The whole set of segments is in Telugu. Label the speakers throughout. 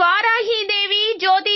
Speaker 1: இவ்வாறாகி இதை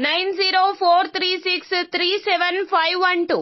Speaker 1: nine zero four three six three seven five one two.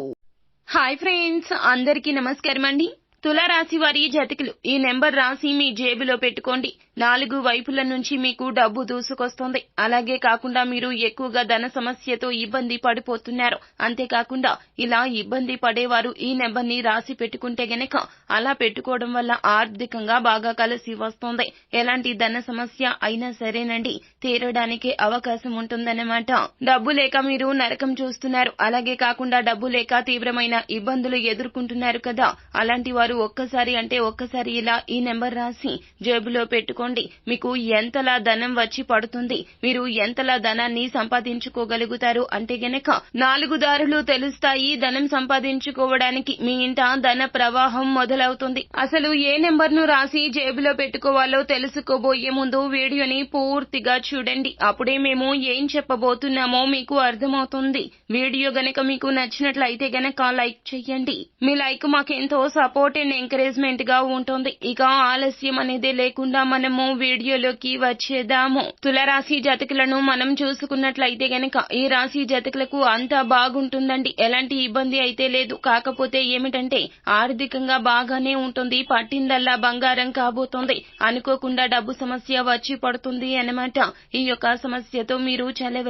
Speaker 1: Hi friends అందరికీ నమస్కారం అండి. తులారాశి వారి జతికులు ఈ నెంబర్ రాసి మీ జేబులో పెట్టుకోండి. నాలుగు వైపుల నుంచి మీకు డబ్బు దూసుకొస్తుంది. అలాగే కాకుండా మీరు ఎక్కువగా ధన సమస్యతో ఇబ్బంది పడిపోతున్నారు. అంతేకాకుండా ఇలా ఇబ్బంది పడేవారు ఈ నెంబర్ని రాసి పెట్టుకుంటే గనక అలా పెట్టుకోవడం వల్ల ఆర్థికంగా బాగా కలిసి వస్తుంది. ఎలాంటి ధన సమస్య అయినా సరేనండి. తీరడానికి అవకాశం ఉంటుందన్నమాట. డబ్బు లేక మీరు నరకం చూస్తున్నారు. అలాగే కాకుండా డబ్బు లేక తీవ్రమైన ఇబ్బందులు ఎదుర్కొంటున్నారు కదా. అలాంటి వారు ఒక్కసారి అంటే ఒక్కసారి ఇలా ఈ నెంబర్ రాసి జేబులో పెట్టుకోండి. మీకు ఎంతలా ధనం వచ్చి పడుతుంది? మీరు ఎంతలా ధనాన్ని సంపాదించుకోగలుగుతారు? అంటే గనక నాలుగు దారులు తెలుస్తాయి ధనం సంపాదించుకోవడానికి. మీ ఇంట ధన ప్రవాహం మొదలవుతుంది. అసలు ఏ నెంబర్ను రాసి జేబులో పెట్టుకోవాలో తెలుసుకోబోయే ముందు వీడియోని పూర్తిగా చూడండి అప్పుడే మేము ఏం చెప్పబోతున్నామో మీకు అర్థమవుతుంది. వీడియో గనక మీకు నచ్చినట్లయితే గనక లైక్ చెయ్యండి మీ లైక్ మాకెంతో సపోర్ట్ అండ్ ఎంకరేజ్మెంట్గా ఉంటుంది. ఇక ఆలస్యం అనేది లేకుండా మనము వీడియోలోకి వచ్చేద్దాము. తులరాశి జాతకులను మనం చూసుకున్నట్లయితే గనక ఈ రాశి జాతకులకు అంతా బాగుంటుందండి. ఎలాంటి ఇబ్బంది అయితే లేదు. కాకపోతే ఏమిటంటే ఆర్థికంగా బాగానే ఉంటుంది. పట్టిందల్లా బంగారం కాబోతోంది. అనుకోకుండా డబ్బు సమస్య వచ్చి పడుతుంది అన్నమాట. ఈ యొక్క సమస్యతో మీరు చాలా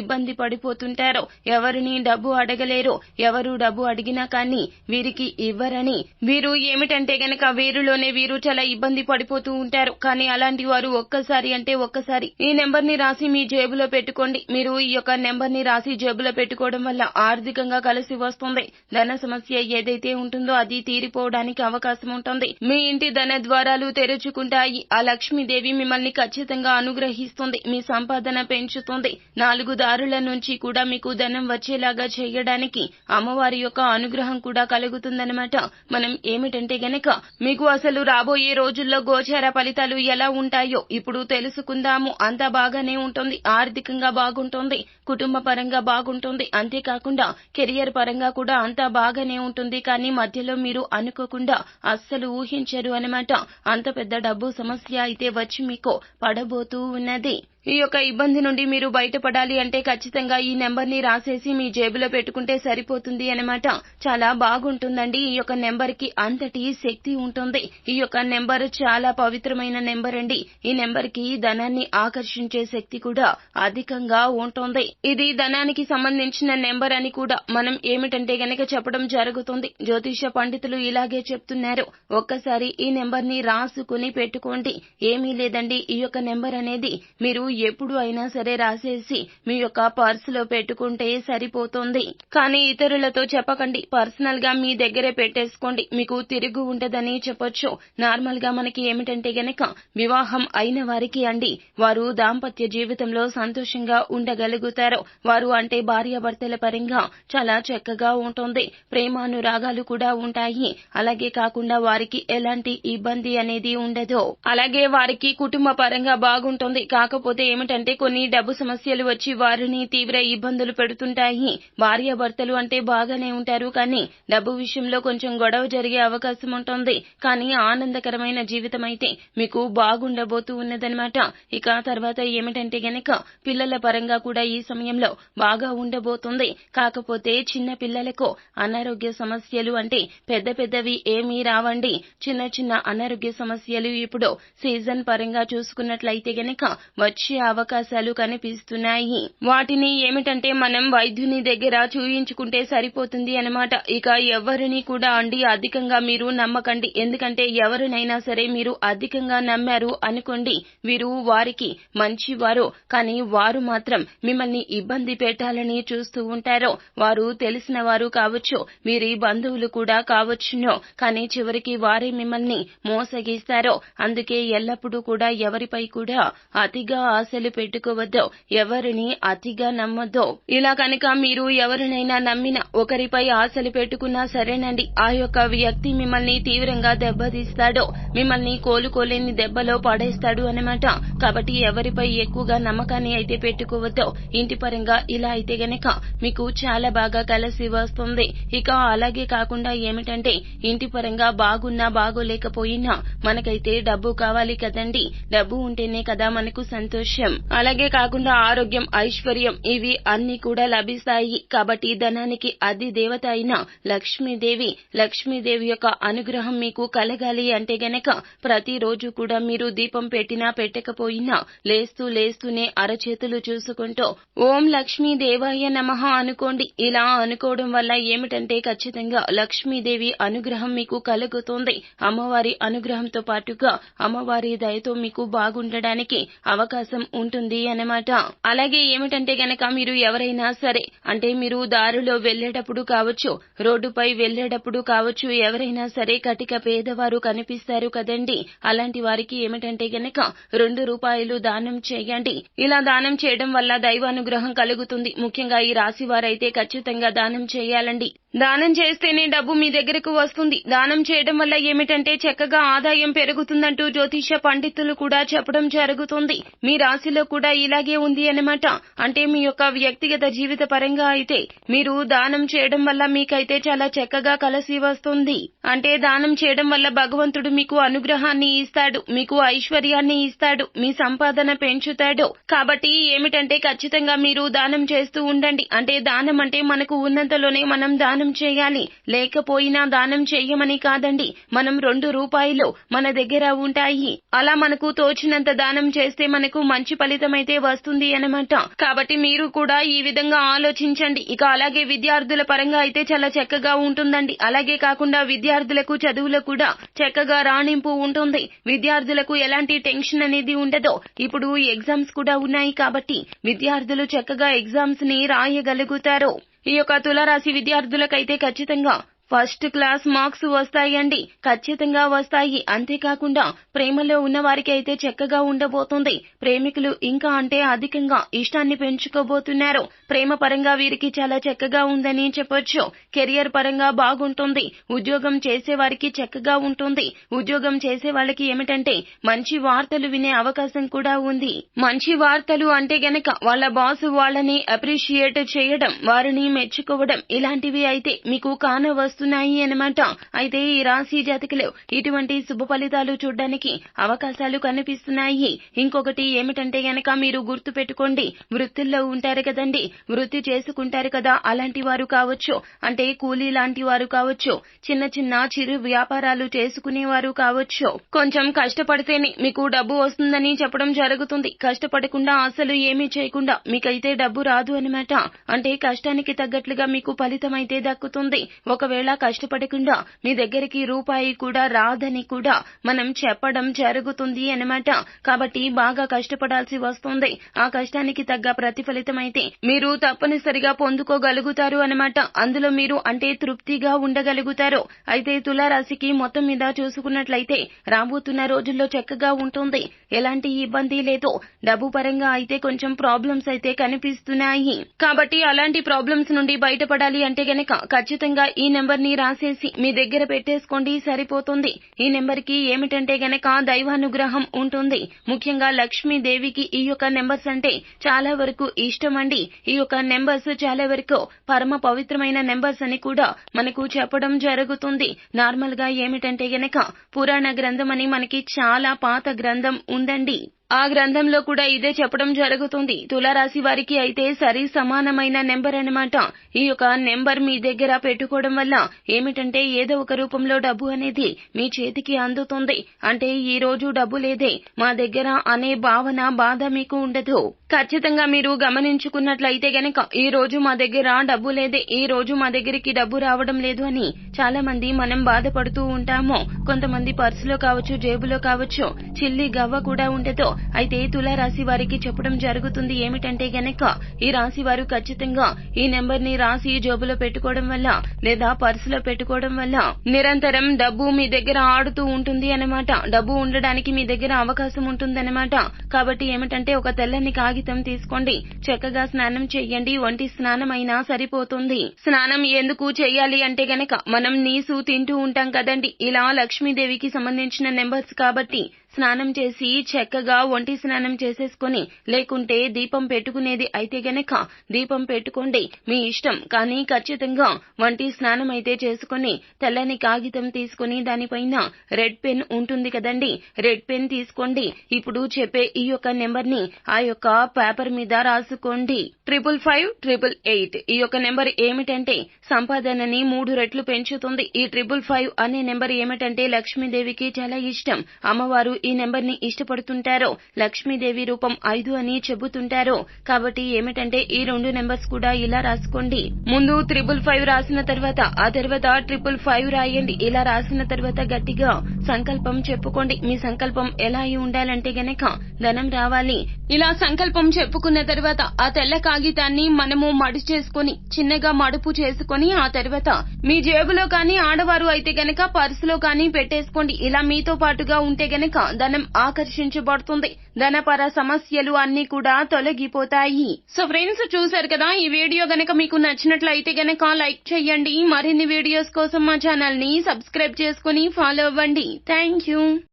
Speaker 1: ఇబ్బంది పడిపోతుంటారు ఎవరిని డబ్బు అడగలేరు ఎవరు డబ్బు అడిగినా కానీ వీరికి ఇవ్వరని. వీరు ఏమిటంటే గనక వీరిలోనే వీరు చాలా ఇబ్బంది పడిపోతూ ఉంటారు. కానీ అలాంటి వారు ఒక్కసారి అంటే ఒక్కసారి ఈ నెంబర్ని రాసి మీ జేబులో పెట్టుకోండి. మీరు ఈ యొక్క నెంబర్ని రాసి జేబులో పెట్టుకోవడం వల్ల ఆర్థికంగా కలిసి వస్తుంది. ధన సమస్య ఏదైతే ఉంటుందో అది తీరిపోవడానికి అవకాశం ఉంటుంది. మీ ఇంటి ధన ద్వారాలు తెరుచుకుంటాయి. ఆ లక్ష్మీదేవి మిమ్మల్ని ఖచ్చితంగా అనుగ్రహిస్తుంది మీ సంపాదన పెంచుతుంది. నాలుగు దారుల నుంచి కూడా మీకు ధనం వచ్చేలాగా చేయడానికి అమ్మవారి యొక్క అనుగ్రహం కూడా కలుగుతుందన్నమాట. మనం ఏమిటంటే గనక మీకు అసలు రాబోయే రోజుల్లో గోచార ఫలితాలు ఎలా ఉంటాయో ఇప్పుడు తెలుసుకుందాము. అంతా బాగానే ఉంటుంది ఆర్థికంగా బాగుంటుంది కుటుంబ పరంగా బాగుంటుంది. అంతేకాకుండా కెరియర్ పరంగా కూడా అంతా బాగానే ఉంటుంది. కానీ మధ్యలో మీరు అనుకోకుండా అస్సలు ఊహించరు అనమాట అంత పెద్ద డబ్బు సమస్య అయితే వచ్చి మీకు పడబోతూ ఉన్నది. मोदी ఈ యొక్క ఇబ్బంది నుండి మీరు బయటపడాలి అంటే ఖచ్చితంగా ఈ నెంబర్ని రాసేసి మీ జేబులో పెట్టుకుంటే సరిపోతుంది అనమాట చాలా బాగుంటుందండి. ఈ యొక్క నెంబర్కి అంతటి శక్తి ఉంటుంది. ఈ యొక్క నెంబర్ చాలా పవిత్రమైన నెంబర్ అండి. ఈ నెంబర్కి ధనాన్ని ఆకర్షించే శక్తి కూడా అధికంగా ఉంటుంది. ఇది ధనానికి సంబంధించిన నెంబర్ అని కూడా మనం ఏమిటంటే గనక చెప్పడం జరుగుతుంది. జ్యోతిష పండితులు ఇలాగే చెప్తున్నారు. ఒక్కసారి ఈ నెంబర్ని రాసుకుని పెట్టుకోండి. ఏమీ లేదండి. ఈ యొక్క నెంబర్ అనేది మీరు ఎప్పుడు అయినా సరే రాసేసి మీ యొక్క పర్స్లో పెట్టుకుంటే సరిపోతుంది. కానీ ఇతరులతో చెప్పకండి. పర్సనల్గా మీ దగ్గరే పెట్టేసుకోండి. మీకు తిరుగు ఉంటదని చెప్పొచ్చు. నార్మల్గా మనకి ఏమిటంటే గనక వివాహం అయిన వారికి అండి వారు దాంపత్య జీవితంలో సంతోషంగా ఉండగలుగుతారు. వారు అంటే భార్యాభర్తల పరంగా చాలా చక్కగా ఉంటుంది. ప్రేమానురాగాలు కూడా ఉంటాయి. అలాగే కాకుండా వారికి ఎలాంటి ఇబ్బంది అనేది ఉండదు. అలాగే వారికి కుటుంబ పరంగా బాగుంటుంది. కాకపోతే ఏమిటంటే కొన్ని డబ్బు సమస్యలు వచ్చి వారిని తీవ్ర ఇబ్బందులు పెడుతుంటాయి. భార్యాభర్తలు అంటే బాగానే ఉంటారు కానీ డబ్బు విషయంలో కొంచెం గొడవ జరిగే అవకాశం ఉంటుంది. కానీ ఆనందకరమైన జీవితం అయితే మీకు బాగుండబోతూ ఉన్నదనమాట ఇక తర్వాత ఏమిటంటే గనక పిల్లల పరంగా కూడా ఈ సమయంలో బాగా ఉండబోతుంది. కాకపోతే చిన్న పిల్లలకు అనారోగ్య సమస్యలు అంటే పెద్ద పెద్దవి ఏమీ రావండి. చిన్న చిన్న అనారోగ్య సమస్యలు ఇప్పుడు సీజన్ పరంగా చూసుకున్నట్లయితే గనక వచ్చి అవకాశాలు కనిపిస్తున్నాయి. వాటిని ఏమిటంటే మనం వైద్యుని దగ్గర చూయించుకుంటే సరిపోతుంది అనమాట ఇక ఎవరిని కూడా అండి అధికంగా మీరు నమ్మకండి. ఎందుకంటే ఎవరినైనా సరే మీరు అధికంగా నమ్మారు అనుకోండి. వీరు వారికి మంచివారు. కానీ వారు మాత్రం మిమ్మల్ని ఇబ్బంది పెట్టాలని చూస్తూ ఉంటారు. వారు తెలిసిన వారు కావచ్చు వీరి బంధువులు కూడా కావచ్చును. కానీ చివరికి వారే మిమ్మల్ని మోసగిస్తారు. అందుకే ఎల్లప్పుడూ కూడా ఎవరిపై కూడా అతిగా ఆశలు పెట్టుకోవద్దు. ఎవరిని అతిగా నమ్మొద్దు. ఇలా కనుక మీరు ఎవరినైనా నమ్మిన ఒకరిపై ఆశలు పెట్టుకున్నా సరేనండి. ఆ యొక్క వ్యక్తి మిమ్మల్ని తీవ్రంగా దెబ్బతీస్తాడు. మిమ్మల్ని కోలుకోలేని దెబ్బలో పడేస్తాడు అనమాట కాబట్టి ఎవరిపై ఎక్కువగా నమ్మకాన్ని అయితే పెట్టుకోవద్దు. ఇంటి పరంగా ఇలా అయితే గనక మీకు చాలా బాగా కలిసి వస్తుంది. ఇక అలాగే కాకుండా ఏమిటంటే ఇంటి పరంగా బాగున్నా బాగోలేకపోయినా మనకైతే డబ్బు కావాలి కదండి. డబ్బు ఉంటేనే కదా మనకు సంతోషం. అలాగే కాకుండా ఆరోగ్యం ఐశ్వర్యం ఇవి అన్ని కూడా లభిస్తాయి. కాబట్టి ధనానికి అది దేవత అయిన లక్ష్మీదేవి లక్ష్మీదేవి యొక్క అనుగ్రహం మీకు కలగాలి అంటే గనక ప్రతిరోజు కూడా మీరు దీపం పెట్టినా పెట్టకపోయినా లేస్తూ లేస్తూనే అరచేతులు చూసుకుంటూ ఓం లక్ష్మీదేవాయ నమ అనుకోండి. ఇలా అనుకోవడం వల్ల ఏమిటంటే ఖచ్చితంగా లక్ష్మీదేవి అనుగ్రహం మీకు కలుగుతుంది. అమ్మవారి అనుగ్రహంతో పాటుగా అమ్మవారి దయతో మీకు బాగుండడానికి అవకాశం ఉంటుంది అన్నమాట. అలాగే ఏమిటంటే గనక మీరు ఎవరైనా సరే అంటే మీరు దారిలో వెళ్ళేటప్పుడు కావచ్చు రోడ్డుపై వెళ్ళేటప్పుడు కావచ్చు ఎవరైనా సరే కటిక పేదవారు కనిపిస్తారు కదండి. అలాంటి వారికి ఏమిటంటే గనక రెండు రూపాయలు దానం చేయండి. ఇలా దానం చేయడం వల్ల దైవానుగ్రహం కలుగుతుంది. ముఖ్యంగా ఈ రాశి వారైతే ఖచ్చితంగా దానం చేయాలండి. దానం చేస్తేనే డబ్బు మీ దగ్గరకు వస్తుంది. దానం చేయడం వల్ల ఏమిటంటే చక్కగా ఆదాయం పెరుగుతుందంటూ జ్యోతిష పండితులు కూడా చెప్పడం జరుగుతుంది. మీ రాశిలో కూడా ఇలాగే ఉంది అన్నమాట. అంటే మీ యొక్క వ్యక్తిగత జీవిత పరంగా అయితే మీరు దానం చేయడం వల్ల మీకైతే చాలా చక్కగా కలిసి వస్తుంది. అంటే దానం చేయడం వల్ల భగవంతుడు మీకు అనుగ్రహాన్ని ఇస్తాడు మీకు ఐశ్వర్యాన్ని ఇస్తాడు మీ సంపాదన పెంచుతాడు. కాబట్టి ఏమిటంటే ఖచ్చితంగా మీరు దానం చేస్తూ ఉండండి. అంటే దానం అంటే మనకు ఉన్నంతలోనే మనం దానం చేయాలి. లేకపోయినా దానం చెయ్యమని కాదండి. మనం రెండు రూపాయలు మన దగ్గర ఉంటాయి. అలా మనకు తోచినంత దానం చేస్తే మనకు మంచి ఫలితం అయితే వస్తుంది అన్నమాట. కాబట్టి మీరు కూడా ఈ విధంగా ఆలోచించండి. ఇక అలాగే విద్యార్థుల పరంగా అయితే చాలా చక్కగా ఉంటుందండి. అలాగే కాకుండా విద్యార్థులకు చదువులో కూడా చక్కగా రాణింపు ఉంటుంది. విద్యార్థులకు ఎలాంటి టెన్షన్ అనేది ఉండదు. ఇప్పుడు ఎగ్జామ్స్ కూడా ఉన్నాయి కాబట్టి విద్యార్థులు చక్కగా ఎగ్జామ్స్ని రాయగలుగుతారు. ఈ యొక్క తులారాశి విద్యార్థులకైతే ఖచ్చితంగా ఫస్ట్ క్లాస్ మార్క్స్ వస్తాయండి. ఖచ్చితంగా వస్తాయి. అంతేకాకుండా ప్రేమలో ఉన్న వారికి అయితే చక్కగా ఉండబోతుంది. ప్రేమికులు ఇంకా అంటే అధికంగా ఇష్టాన్ని పెంచుకోబోతున్నారు. ప్రేమ పరంగా వీరికి చాలా చక్కగా ఉందని చెప్పొచ్చు. కెరియర్ పరంగా బాగుంటుంది. ఉద్యోగం చేసే వారికి చక్కగా ఉంటుంది. ఉద్యోగం చేసే వాళ్ళకి ఏమిటంటే మంచి వార్తలు వినే అవకాశం కూడా ఉంది. మంచి వార్తలు అంటే గనక వాళ్ళ బాస్ వాళ్ళని అప్రిషియేట్ చేయడం వారిని మెచ్చుకోవడం ఇలాంటివి అయితే మీకు కానవస్తు వస్తున్నాయి అన్నమాట అయితే ఈ రాశి జాతకులు ఇటువంటి శుభ ఫలితాలు చూడడానికి అవకాశాలు కనిపిస్తున్నాయి. ఇంకొకటి ఏమిటంటే గనక మీరు గుర్తు పెట్టుకోండి. వృత్తుల్లో ఉంటారు కదండి. వృత్తి చేసుకుంటారు కదా అలాంటి వారు కావచ్చు. అంటే కూలీ లాంటి వారు కావచ్చు. చిన్న చిన్న చిరు వ్యాపారాలు చేసుకునేవారు కావచ్చు. కొంచెం కష్టపడితేనే మీకు డబ్బు వస్తుందని చెప్పడం జరుగుతుంది. కష్టపడకుండా అసలు ఏమీ చేయకుండా మీకైతే డబ్బు రాదు అనమాట. అంటే కష్టానికి తగ్గట్లుగా మీకు ఫలితం అయితే దక్కుతుంది. ఒకవేళ కష్టపడకుండా మీ దగ్గరికి రూపాయి కూడా రాదని కూడా మనం చెప్పడం జరుగుతుంది అనమాట కాబట్టి బాగా కష్టపడాల్సి వస్తుంది. ఆ కష్టానికి తగ్గ ప్రతిఫలితం అయితే మీరు తప్పనిసరిగా పొందుకోగలుగుతారు అనమాట అందులో మీరు అంటే తృప్తిగా ఉండగలుగుతారు. అయితే తులారాశికి మొత్తం మీద చూసుకున్నట్లయితే రాబోతున్న రోజుల్లో చక్కగా ఉంటుంది. ఎలాంటి ఇబ్బంది లేదు. డబ్బు పరంగా అయితే కొంచెం ప్రాబ్లమ్స్ అయితే కనిపిస్తున్నాయి. కాబట్టి అలాంటి ప్రాబ్లమ్స్ నుండి బయటపడాలి అంటే గనక ఖచ్చితంగా ఈ నెంబర్ ని రాసేసి మీ దగ్గర పెట్టేసుకోండి సరిపోతుంది. ఈ నెంబర్కి ఏమిటంటే గనక దైవానుగ్రహం ఉంటుంది. ముఖ్యంగా లక్ష్మీదేవికి ఈ యొక్క నెంబర్స్ అంటే చాలా వరకు ఇష్టం అండి ఈ యొక్క నెంబర్స్ చాలా వరకు పరమ పవిత్రమైన నెంబర్స్ అని కూడా మనకు చెప్పడం జరుగుతుంది. నార్మల్గా ఏమిటంటే గనక పురాణ గ్రంథం అని మనకి చాలా పాత గ్రంథం ఉందండి. ఆ గ్రంథంలో కూడా ఇదే చెప్పడం జరుగుతుంది. తులారాశి వారికి అయితే సరి సమానమైన నెంబర్ అన్నమాట. ఈ యొక్క నెంబర్ మీ దగ్గర పెట్టుకోవడం వల్ల ఏమిటంటే ఏదో ఒక రూపంలో డబ్బు అనేది మీ చేతికి అందుతుంది. అంటే ఈ రోజు డబ్బు లేదే. మా దగ్గర అనే భావన బాధ మీకు ఉండదు. ఖచ్చితంగా మీరు గమనించుకున్నట్లయితే గనక ఈ రోజు మా దగ్గర డబ్బు లేదే. ఈ రోజు మా దగ్గరికి డబ్బు రావడం లేదు అని చాలా మంది మనం బాధపడుతూ ఉంటాము. కొంతమంది పర్సులో కావచ్చు జేబులో కావచ్చు చిల్లి గవ్వ కూడా ఉండదు. అయితే తుల రాశి వారికి చెప్పడం జరుగుతుంది ఏమిటంటే గనక ఈ రాశి వారు ఖచ్చితంగా ఈ నెంబర్ని రాసి జోబులో పెట్టుకోవడం వల్ల లేదా పర్సులో పెట్టుకోవడం వల్ల నిరంతరం డబ్బు మీ దగ్గర ఆడుతూ ఉంటుంది అన్నమాట. డబ్బు ఉండడానికి మీ దగ్గర అవకాశం ఉంటుందన్నమాట. కాబట్టి ఏమిటంటే ఒక తెల్లని కాగితం తీసుకోండి. చక్కగా స్నానం చేయండి వంటి స్నానం అయినా సరిపోతుంది. స్నానం ఎందుకు చేయాలి అంటే గనక మనం నీసు తింటూ ఉంటాం కదండి. ఇలా లక్ష్మీదేవికి సంబంధించిన నెంబర్స్ కాబట్టి స్నానం చేసి చక్కగా ఒంటి స్నానం చేసేసుకుని లేకుంటే దీపం పెట్టుకునేది అయితే గనక దీపం పెట్టుకోండి మీ ఇష్టం. కానీ ఖచ్చితంగా వంటి స్నానం అయితే చేసుకుని తెల్లని కాగితం తీసుకుని దానిపైన రెడ్ పెన్ ఉంటుంది కదండి రెడ్ పెన్ తీసుకోండి. ఇప్పుడు చెప్పే ఈ యొక్క నెంబర్ని ఆ యొక్క పేపర్ మీద రాసుకోండి. Triple five triple eight. ఈ యొక్క నెంబర్ ఏమిటంటే సంపాదనని మూడు రెట్లు పెంచుతుంది. ఈ ట్రిపుల్ ఫైవ్ అనే నెంబర్ ఏమిటంటే లక్ష్మీదేవికి చాలా ఇష్టం. అమ్మవారు ఈ నెంబర్ని ఇష్టపడుతుంటారో లక్ష్మీదేవి రూపం ఐదు అని చెబుతుంటారో. కాబట్టి ఏమిటంటే ఈ రెండు నెంబర్స్ కూడా ఇలా రాసుకోండి. ముందు త్రిబుల్ ఫైవ్ రాసిన తర్వాత ఆ తర్వాత ట్రిపుల్ ఫైవ్ రాయండి. ఇలా రాసిన తర్వాత గట్టిగా సంకల్పం చెప్పుకోండి. మీ సంకల్పం ఎలా అయి ఉండాలంటే గనక ధనం రావాలి. ఇలా సంకల్పం చెప్పుకున్న తర్వాత ఆ తెల్ల కాగితాన్ని మనము మడి చేసుకుని చిన్నగా మడుపు చేసుకుని ఆ తర్వాత మీ జేబులో కానీ ఆడవారు అయితే గనక పర్సులో కానీ పెట్టేసుకోండి. ఇలా మీతో పాటుగా ఉంటే గనక ధనం ఆకర్షించబడుతుంది. ధనపర సమస్యలు అన్ని కూడా తొలగిపోతాయి. సో ఫ్రెండ్స్ చూసారు కదా ఈ వీడియో గనక మీకు నచ్చినట్లయితే గనక లైక్ చేయండి. మరిన్ని వీడియోస్ కోసం మా ఛానల్ని సబ్స్క్రైబ్ చేసుకుని ఫాలో అవ్వండి. Thank you